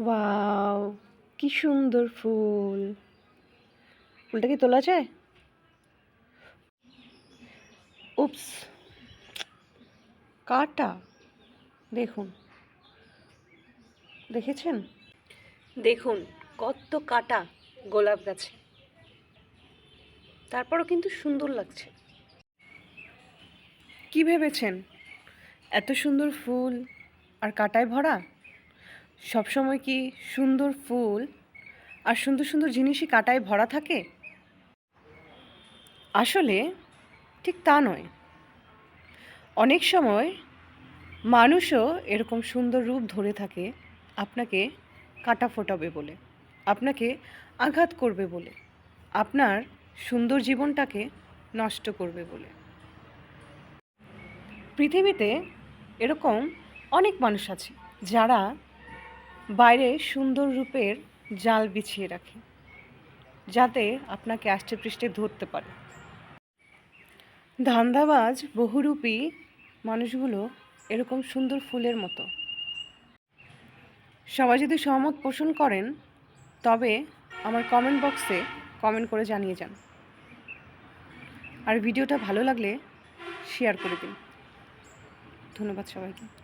Wow কি সুন্দর ফুল। ফুলটা কি তোলা যায়? উপস কাটা দেখুন। দেখেছেন? দেখুন কত কাটা গোলাপ গাছে। তারপরও কিন্তু সুন্দর লাগছে। কি ভেবেছেন? এত সুন্দর ফুল আর কাটায় ভরা? সবসময় কি সুন্দর ফুল আর সুন্দর সুন্দর জিনিসই কাটায় ভরা থাকে? আসলে ঠিক তা নয়। অনেক সময় মানুষও এরকম সুন্দর রূপ ধরে থাকে আপনাকে কাটা ফোটাবে বলে, আপনাকে আঘাত করবে বলে, আপনার সুন্দর জীবনটাকে নষ্ট করবে বলে। পৃথিবীতে এরকম অনেক মানুষ আছে যারা বাইরে সুন্দর রূপের জাল বিছিয়ে রাখে, যাতে আপনাকে আষ্টে পৃষ্ঠে ধরতে পারে। ধান্দাবাজ, বহুরূপী মানুষগুলো এরকম সুন্দর ফুলের মতো। সবাই যদি সহমত পোষণ করেন, তবে আমার কমেন্ট বক্সে কমেন্ট করে জানিয়ে যান। আর ভিডিওটা ভালো লাগলে শেয়ার করে দিন। ধন্যবাদ সবাইকে।